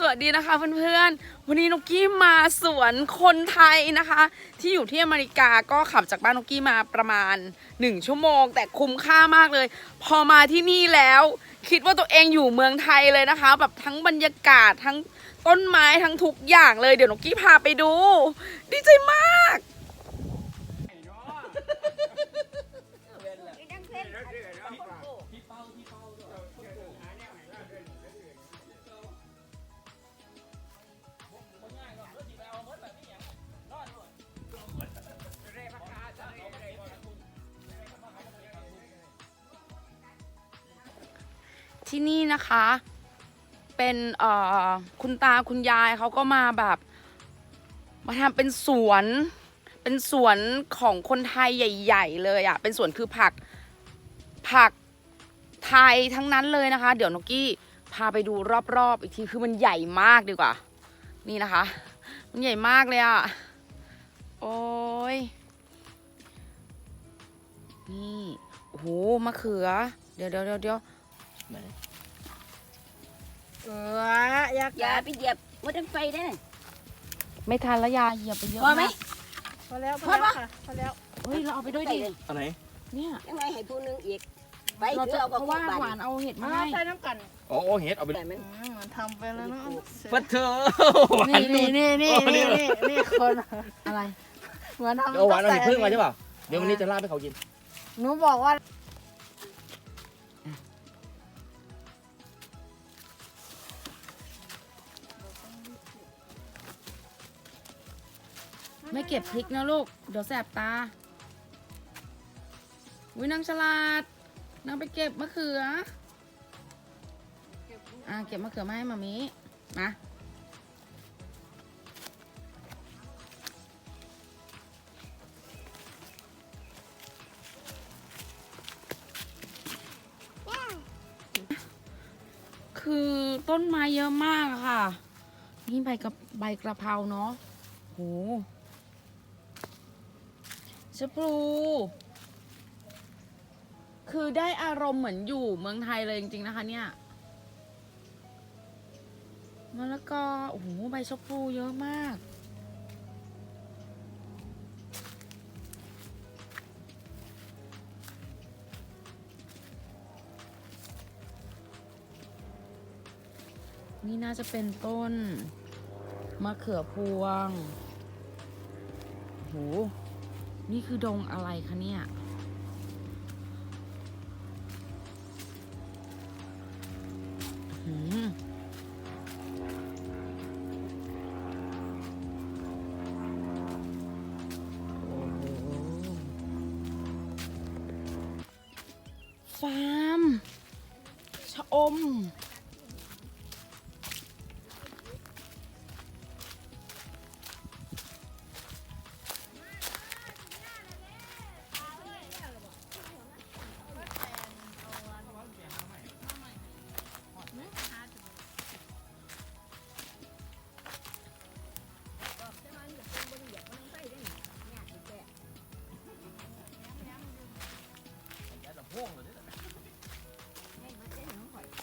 สวัสดีนะคะเพื่อนๆ วันนี้นกกี้มาสวนคนไทยนะคะ ที่อยู่ที่อเมริกาก็ขับจากบ้านนกกี้มาประมาณ 1 ชั่วโมง แต่คุ้มค่ามากเลย พอมาที่นี่แล้ว คิดว่าตัวเองอยู่เมืองไทยเลยนะคะ แบบทั้งบรรยากาศทั้งต้นไม้ทั้งทุกอย่างเลยเดี๋ยวนกกี้พาไปดู ดีใจมาก ที่นี่นะคะ เป็นเอ่อคุณตาคุณยายเขาก็มาแบบมาทำเป็นสวนเป็นสวนของคนไทยใหญ่ ๆ เลยอะ่ะเป็นสวนคือผักผักไทยทั้งนั้นเลยนะคะ เดี๋ยวนกกี้พาไปดูรอบๆอีกทีคือมันใหญ่มากดีกว่า นี่นะคะ มันใหญ่มากเลยอะ่ะโอ้ยนี่โอ้โหมะเขือ เดี๋ยวเดี๋ยวเดี๋ยว เดี๋ยวเอออยากอย่าไปเหยียบมดทั้งไฟได้น่ะไม่ทันแล้วยาเหยียบไปเยอะพอไหมมากพอแล้วพพออแล้วปะค่ะพอแล้วเฮ้ยเราเอาไปด้วยไปดิเลยอันไหนเนี่ยยังไงให้ผู้หนึงอีกไปเราถือจะเอาเพก็ราะว่าบาหวานเอาเห็ดมามาให้ใส่น้ำกันโอ้โอ้เฮ็ดเอาไปแต่มันอืมมันทำไปแล้วเนาะปัดเถอะหวาน นี่นี่นี่ นี่นี่นี่คนอะไรเหมือนทำเอาหวานเอาเห็ดพึ่งมาใช่ป่ะเดี๋ยววันนี้จะลาบให้เขากินหนูบอกว่า เก็บพริกนะลูก เดี๋ยวแสบตาวินางฉลาดนางไปเก็บมะเขือ อ่าเก็บมะเขือมาให้มามีมาคือต้นไม้เยอะมากค่ะ นี่ใบกระใบกระเพราเนาะโห ชะพลูคือได้อารมณ์เหมือนอยู่เมืองไทยเลยจริงๆนะคะเนี่ยมะละกอโอ้โหใบชะพลูเยอะมาก นี่น่าจะเป็นต้นมะเขือพวงโห นี่คือดงอะไรคะเนี่ย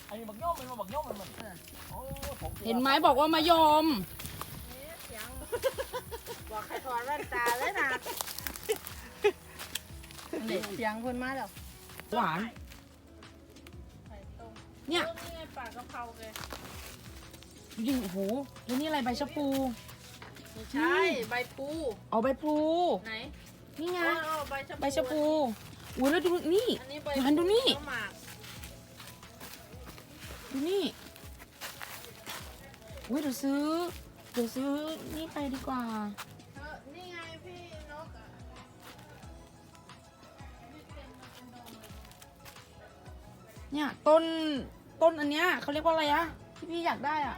อันนี้บักย่อมมันบักย่อมมันมันโอ้ผมเห็นไหมบอกว่ามายมบอกให้ถอดแว่นตาเลยนะนี่เสียงเพิ่นมาแล้วหวานเนี่ยนี่ไงปากกะเพราเลยยิงโอ้โหแล้วนี่อะไรใบชะพูไม่ใช่ใบปูเอาใบพลูไหนนี่ไงอ๋อใบชะพูใบชะพู อุ้ยแล้วดูนี่อันนี้ใบหวานดูนี่ ข้าวหมากดูนี่อุ้ยเดี๋ยวซื้อ เดี๋ยวซื้อนี่ไปดีกว่า เออนี่ไงพี่นกอะเนี่ยต้นต้นอันเนี้ยเขาเรียกว่าอะไรอะที่พี่อยากได้อะ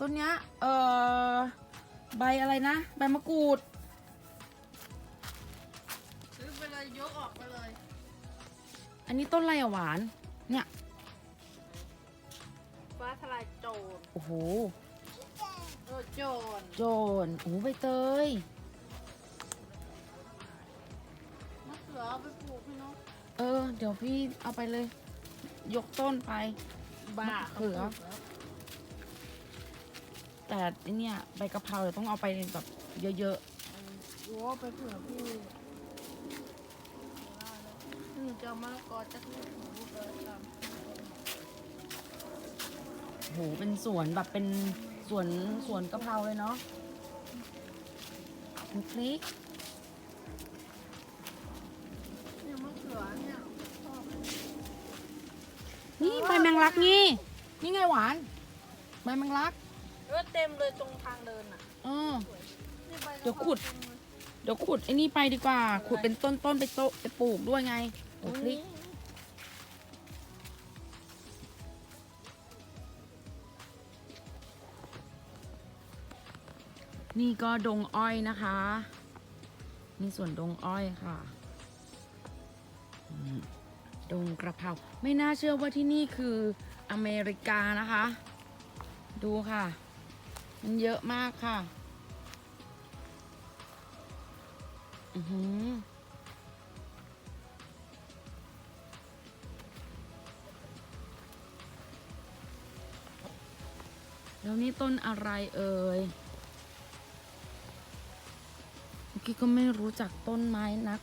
ต้นเนี้ยเออใบอะไรนะ ใบมะกรูด นนี้ต้นอะไรอะหวาน เนี่ย ฟ้าทลายโจรโอ้โหโอ้โจรโจนโอ้โหใบเตย มะเขือเอาไปปลูกพี่นกเออ เดี๋ยวพี่เอาไปเลย ยกต้นไป บ้ามะเขือแต่ไอ้เนี่ยใบกะเพราเดี๋ยวต้องเอาไปแบบเยอะโอ้ไปเผื่อพี่ หนูจะเอามะละกอจะหนูเลยตามๆโหเป็นสวนแบบเป็นสวนสวนกะเพราเลยเนาะมีพริกเนี่ยมะเขือเนี่ยชอบนี่ใบแมงลักนี่ นี่ไงหวาน ใบแมงลัก เออเต็มเลยตรงทางเดินอะเออ นี่ใบกะเพราเดี๋ยวขุดต็มเลย เดี๋ยวขุดไอ้นี่ไปดีกว่า ขุดเป็นต้นต้นๆไปโตะไปปลูกด้วยไง โอ้พริก นี่ก็ดงอ้อยนะคะ นี่ส่วนดงอ้อยค่ะอืมดงกระเพรา ไม่น่าเชื่อว่าที่นี่คืออเมริกานะคะ ดูค่ะ มันเยอะมากค่ะ อือหือ แล้วนี่ต้นอะไรเอ่ยนุกี้ก็ไม่รู้จักต้นไม้นัก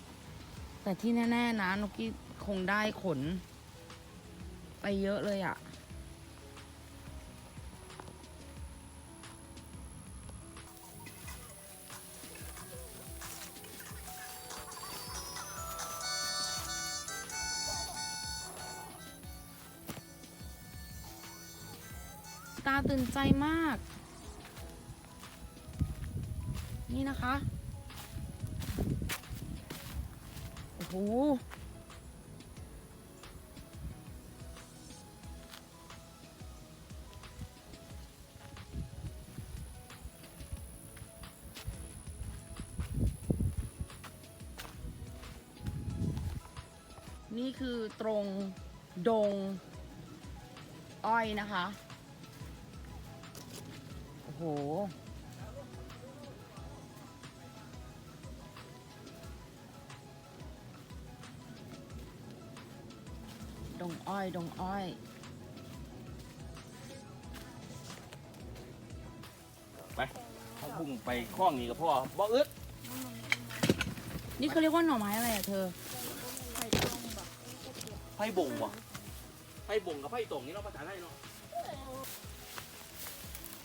แต่ที่แน่ ๆ นะนุกกี้คงได้ขน ไปเยอะเลยอะ่ะ ตาตื่นใจมาก นี่นะคะ โอ้โหนี่คือตรงดงอ้อยนะคะ ห ดงอ้อย ดงอ้อยเขาพุ่งไปคล้องนี่กับพ่อบ่อึดนี่เขาเรียกว่าหน่อไม้อะไรอะเธอไผ่บ่งวะไผ่บ่งกับไผ่ตรงนี่เนาะภาษาไทยเนาะ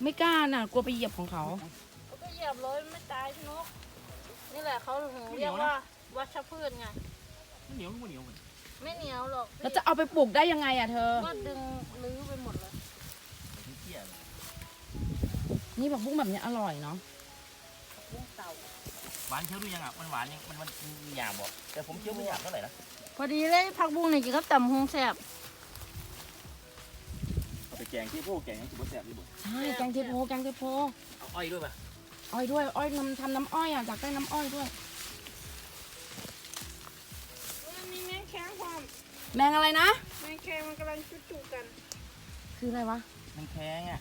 ไม่กล้าน่ะกลัวไปเหยียบของเขาเขาก็เหยียบเลยไม่ตายนกนี่แหละเขาถึงเรียกว่าวัชพืชไง มันเหนียวมันเหนียวมันไม่เหนียวหรอกแล้วจะเอาไปปลูกได้ยังไงอะเธอ ก็ดึงลื้อไปหมดเลย เที่ยเลยนี่ผักบุ้งแบบนี้อร่อยเนาะบุ้งเต่าหวานเคี้ยวดูยังอะมันหวานยังมันมันหยาบบอกแต่ผมเคี้ยวไม่หยาบเท่าไหร่นะพอดีเลยผักบุ้งนี่กินกับตำฮงแซ่บเอาไป แกงที่พวกแกงยังสิบ่แซ่บอยู่บ่ใช่แกงเทโพแกงเทโพเอาอ้อยด้วยป่ะอ้อยด้วยอ้อยทำทำน้ำอ้อยอะอยากได้น้ำอ้อยด้วย มีแมงแข้งความแมงอะไรนะ แมงแข้งมันกำลังจุ่ๆกันคืออะไรวะมันแข็งอะ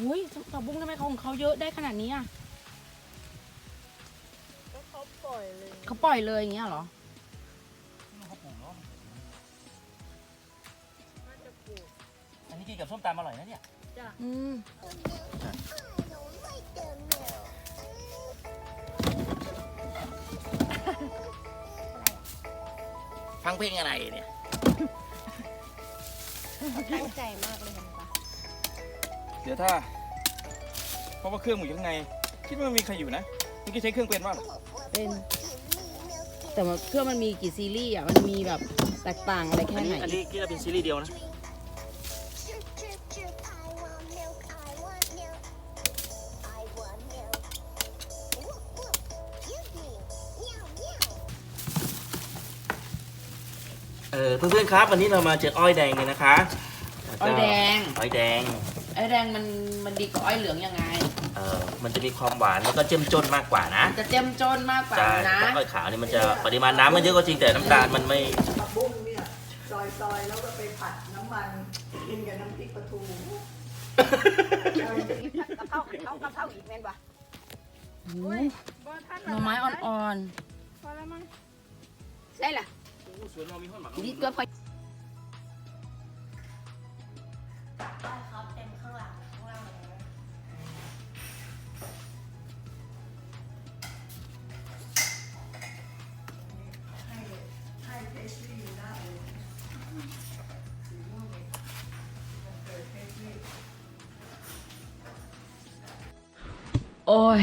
อุ้ยผักบุ้งทำไมของเขาเยอะได้ขนาดนี้อะก็เขาปล่อยเลยเขาปล่อยเลยอย่างเงี้ยเหรอ กินกับส้มตำอร่อยนะเนี่ยจ้ะอืมฟังเพลงอะไรเนี่ยตั้งใจมากเลยเห็นปะเดี๋ยวถ้า เพราะว่าเครื่องอยู่ข้างใน คิดว่ามันมีใครอยู่นะเมื่อกี้ใช้เครื่องเป็นว่าเป็น แต่ว่าเครื่องมันมีกี่ซีรีส์อะมันมีแบบแตกต่างอะไรอัแค่นไหนี้น อันนี้คิดว่าเป็นซีรีส์เดียวนะ เออเพื่อนๆครับ วันนี้เรามาเจออ้อยแดงเลยนะคะอ้อยแดง อ้อยแดง ไอ้แดงมันมันดีกว่าอ้อยเหลืองยังไง เออมันจะมีความหวานแล้วก็เจ้มจนมากกว่านะจะเจ้มจนมากกว่าใช่นะแต่อ้อยขาวนี่มันจะปริมาณน้ำมันเยอะก็จริงแต่น้ำตาลมันไม่ผักบุ้งเนี่ยซอยซอยๆแล้วก็ไปผัดน้ำมันกินกับน้ำพริกปลาทูกะเพราเขากะเพราอีกแม่นบ่โอ้โหหน่อไม้อ่อนพอแล้วมั้งได้ล่ะ ๆสวนเรามีห้องหมักนี่ตัวพอเขาเต็มข้างหลังข้างล่างเลยให้ให้เพสตรีได้เลยสีม่วงเนี่ยมันเกิดเพสตรีโอ้ย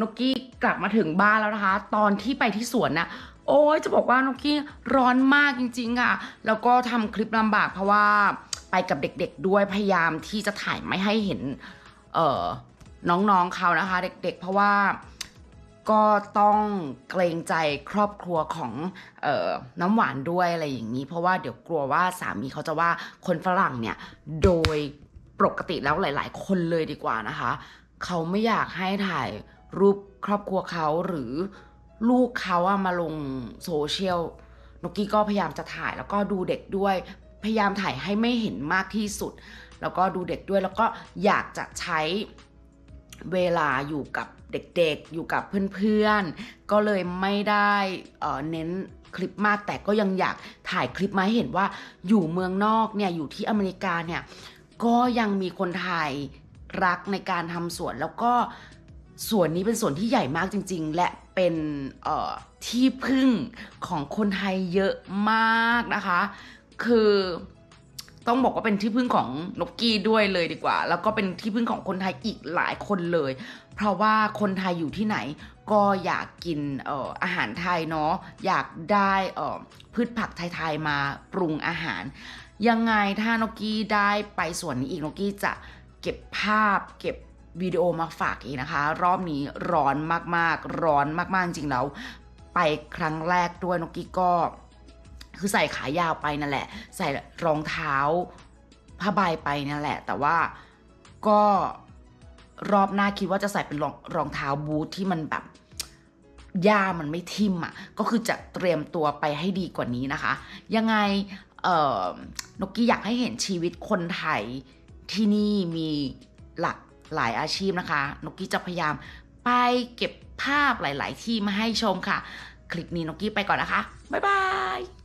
นกกี้กลับมาถึงบ้านแล้วนะคะ ตอนที่ไปที่สวนน่ะ โอ้ยจะบอกว่านกกี้ร้อนมากจริงๆอะแล้วก็ทำคลิปลำบากเพราะว่าไปกับเด็กๆด้วยพยายามที่จะถ่ายไม่ให้เห็น เอ่อน้องๆเขานะคะ เด็กๆ เพราะว่าก็ต้องเกรงใจครอบครัวของเออน้ำหวานด้วยอะไรอย่างนี้ เพราะว่าเดี๋ยวกลัวว่าสามีเขาจะว่าคนฝรั่งเนี่ย โดยปกติแล้วหลาย ๆ คนเลยดีกว่านะคะ เขาไม่อยากให้ถ่ายรูปครอบครัวเขาหรือ ลูกเขาอะมาลงโซเชียลนกกี้ก็พยายามจะถ่ายแล้วก็ดูเด็กด้วย พยายามถ่ายให้ไม่เห็นมากที่สุด แล้วก็ดูเด็กด้วยแล้วก็อยากจะใช้เวลาอยู่กับเด็กๆ อยู่กับเพื่อนๆ ก็เลยไม่ได้เอ่อเน้นคลิปมากแต่ก็ยังอยากถ่ายคลิปมาให้เห็นว่าอยู่เมืองนอกเนี่ยอยู่ที่อเมริกาเนี่ยก็ยังมีคนไทยรักในการทำสวนแล้วก็ สวนนี้เป็นสวนที่ใหญ่มากจริง ๆ และเป็นที่พึ่งของคนไทยเยอะมากนะคะ คือต้องบอกว่าเป็นที่พึ่งของนกกี้ด้วยเลยดีกว่า แล้วก็เป็นที่พึ่งของคนไทยอีกหลายคนเลย เพราะว่าคนไทยอยู่ที่ไหนก็อยากกินอออาหารไทยเนาะอยากได้พืชผักไทยๆมาปรุงอาหาร ยังไงถ้านกกี้ได้ไปส่วนนี้อีกนกกี้จะเก็บภาพ เก็บ วิดีโอมาฝากอีกนะคะ รอบนี้ร้อนมากๆ ร้อนมากๆจริงๆแล้วไปครั้งแรกด้วยนกกี้ก็คือใส่ขายาวไปนั่นแหละ ใส่รองเท้าผ้าใบไปนั่นแหละ แต่ว่าก็รอบหน้าคิดว่าจะใส่เป็นรองรองเท้าบูทที่มันแบบหญ้ามันไม่ทิ่มอะ ก็คือจะเตรียมตัวไปให้ดีกว่านี้นะคะ ยังไงนกกี้อยากให้เห็นชีวิตคนไทยที่นี่มีหลัก หลายอาชีพนะคะนกกี้จะพยายามไปเก็บภาพหลาย ๆ ที่มาให้ชมค่ะ คลิปนี้นกกี้ไปก่อนนะคะ บ๊ายบาย